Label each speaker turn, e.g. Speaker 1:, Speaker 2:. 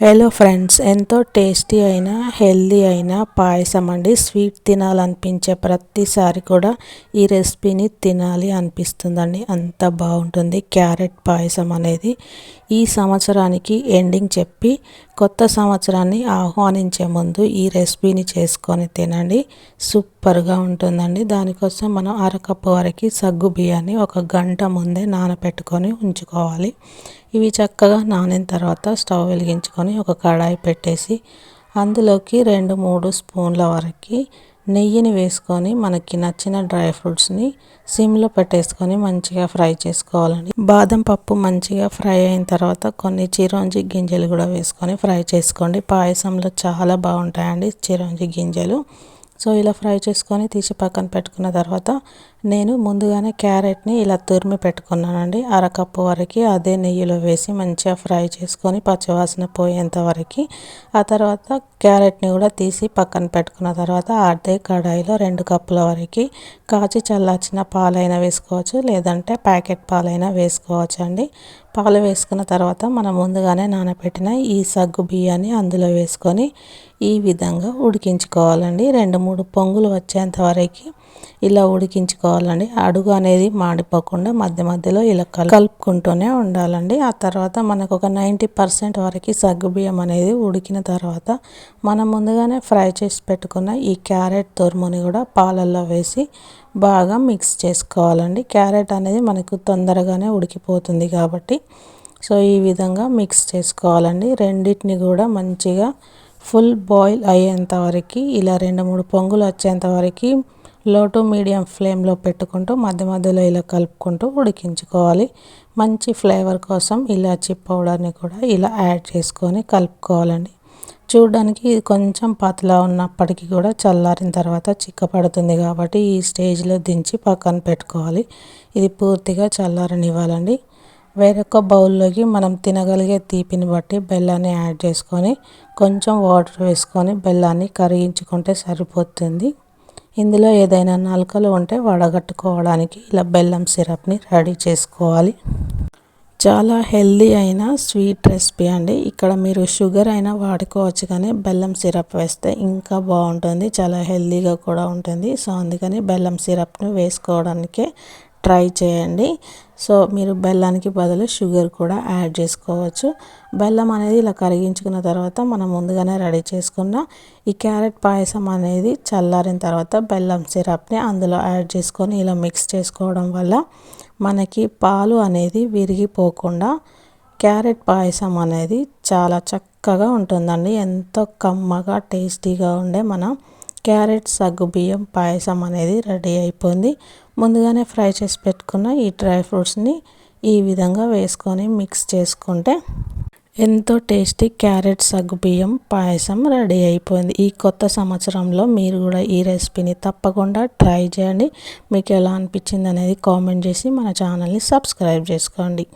Speaker 1: Hello friends ఎంతో tasty అయిన healthy అయిన పాయసం అండి. స్వీట్ తినాలనిపించే ప్రతిసారి కూడా ఈ రెసిపీని తినాలి అనిపిస్తుందండి. అంత బాగుంటుంది క్యారెట్ పాయసం అనేది. ఈ సంవత్సరానికి ఎండింగ్ చెప్పి కొత్త సంవత్సరాన్ని ఆహ్వానించే ముందు ఈ రెసిపీని చేసుకొని తినండి. సూపర్గా ఉంటుందండి. దానికోసం మనం అరకప్పు వరకు సగ్గు బియ్యాన్ని ఒక గంట ముందే నానబెట్టుకొని ఉంచుకోవాలి. ఇవి చక్కగా నానిన తర్వాత స్టవ్ వెలిగించుకొని ఒక కడాయి పెట్టేసి అందులోకి రెండు మూడు స్పూన్ల వరకు నెయ్యిని వేసుకొని మనకి నచ్చిన డ్రై ఫ్రూట్స్ని సిమ్లో పెట్టేసుకొని మంచిగా ఫ్రై చేసుకోవాలండి. బాదం పప్పు మంచిగా ఫ్రై అయిన తర్వాత కొన్ని చిరోంజి గింజలు కూడా వేసుకొని ఫ్రై చేసుకోండి. పాయసంలో చాలా బాగుంటాయండి చిరోంజి గింజలు. సో ఇలా ఫ్రై చేసుకొని తీసి పక్కన పెట్టుకున్న తర్వాత నేను ముందుగానే క్యారెట్ని ఇలా తురిమి పెట్టుకున్నానండి. అరకప్పు వరకు అదే నెయ్యిలో వేసి మంచిగా ఫ్రై చేసుకొని పచ్చివాసన పోయేంత వరకు. ఆ తర్వాత క్యారెట్ని కూడా తీసి పక్కన పెట్టుకున్న తర్వాత అదే కడాయిలో రెండు కప్పుల వరకు కాచి చల్లార్చిన పాలైనా వేసుకోవచ్చు లేదంటే ప్యాకెట్ పాలైనా వేసుకోవచ్చు అండి పాలు వేసుకున్న తర్వాత మనం ముందుగానే నానబెట్టిన ఈ సగ్గు బియ్యాన్ని అందులో వేసుకొని ఈ విధంగా ఉడికించుకోవాలండి. రెండు మూడు పొంగులు వచ్చేంత వరకు ఇలా ఉడికించుకోవాలండి. అడుగు అనేది మాడిపోకుండా మధ్య మధ్యలో ఇలా కలుపుకుంటూనే ఉండాలండి. ఆ తర్వాత మనకు ఒక నైంటీ పర్సెంట్ వరకు సగ్గుబియ్యం అనేది ఉడికిన తర్వాత మనం ముందుగానే ఫ్రై చేసి పెట్టుకున్న ఈ క్యారెట్ తురుముని కూడా పాలల్లో వేసి బాగా మిక్స్ చేసుకోవాలండి. క్యారెట్ అనేది మనకు తొందరగానే ఉడికిపోతుంది కాబట్టి సో ఈ విధంగా మిక్స్ చేసుకోవాలండి. రెండింటిని కూడా మంచిగా ఫుల్ బాయిల్ అయ్యేంత వరకు ఇలా రెండు మూడు పొంగులు వచ్చేంత వరకు లో టు మీడియం ఫ్లేమ్లో పెట్టుకుంటూ మధ్య మధ్యలో ఇలా కలుపుకుంటూ ఉడికించుకోవాలి. మంచి ఫ్లేవర్ కోసం ఇలాచీ పౌడర్ని కూడా ఇలా యాడ్ చేసుకొని కలుపుకోవాలండి. చూడడానికి ఇది కొంచెం పతలా ఉన్నప్పటికీ కూడా చల్లారిన తర్వాత చిక్కపడుతుంది కాబట్టి ఈ స్టేజ్లో దించి పక్కన పెట్టుకోవాలి. ఇది పూర్తిగా చల్లారనివ్వాలండి. వేరొక బౌల్లోకి మనం తినగలిగే తీపిని బట్టి బెల్లాన్ని యాడ్ చేసుకొని కొంచెం వాటర్ వేసుకొని బెల్లాన్ని కరిగించుకుంటే సరిపోతుంది. ఇందులో ఏదైనా నలకలు ఉంటే వడగట్టుకోవడానికి ఇలా బెల్లం సిరప్ని రెడీ చేసుకోవాలి. చాలా హెల్దీ అయిన స్వీట్ రెసిపీ అండి. ఇక్కడ మీరు షుగర్ అయినా వాడుకోవచ్చు కానీ బెల్లం సిరప్ వేస్తే ఇంకా బాగుంటుంది చాలా హెల్దీగా కూడా ఉంటుంది. సో అందుకని బెల్లం సిరప్ను వేసుకోవడానికే ట్రై చేయండి. సో మీరు బెల్లానికి బదులు షుగర్ కూడా యాడ్ చేసుకోవచ్చు. బెల్లం అనేది ఇలా కరిగించుకున్న తర్వాత మనం ముందుగానే రెడీ చేసుకున్న ఈ క్యారెట్ పాయసం అనేది చల్లారిన తర్వాత బెల్లం సిరప్ని అందులో యాడ్ చేసుకొని ఇలా మిక్స్ చేసుకోవడం వల్ల మనకి పాలు అనేది విరిగిపోకుండా క్యారెట్ పాయసం అనేది చాలా చక్కగా ఉంటుందండి. ఎంతో కమ్మగా టేస్టీగా ఉండే మనం క్యారెట్ సగ్గుబియ్యం పాయసం అనేది రెడీ అయిపోయింది. ముందుగానే ఫ్రై చేసి పెట్టుకున్న ఈ డ్రై ఫ్రూట్స్ని ఈ విధంగా వేసుకొని మిక్స్ చేసుకుంటే ఎంతో టేస్టీ క్యారెట్ సగ్గుబియ్యం పాయసం రెడీ అయిపోయింది. ఈ కొత్త సంవత్సరంలో మీరు కూడా ఈ రెసిపీని తప్పకుండా ట్రై చేయండి. మీకు ఎలా అనిపించింది అనేది కామెంట్ చేసి మన ఛానల్ని సబ్స్క్రైబ్ చేసుకోండి.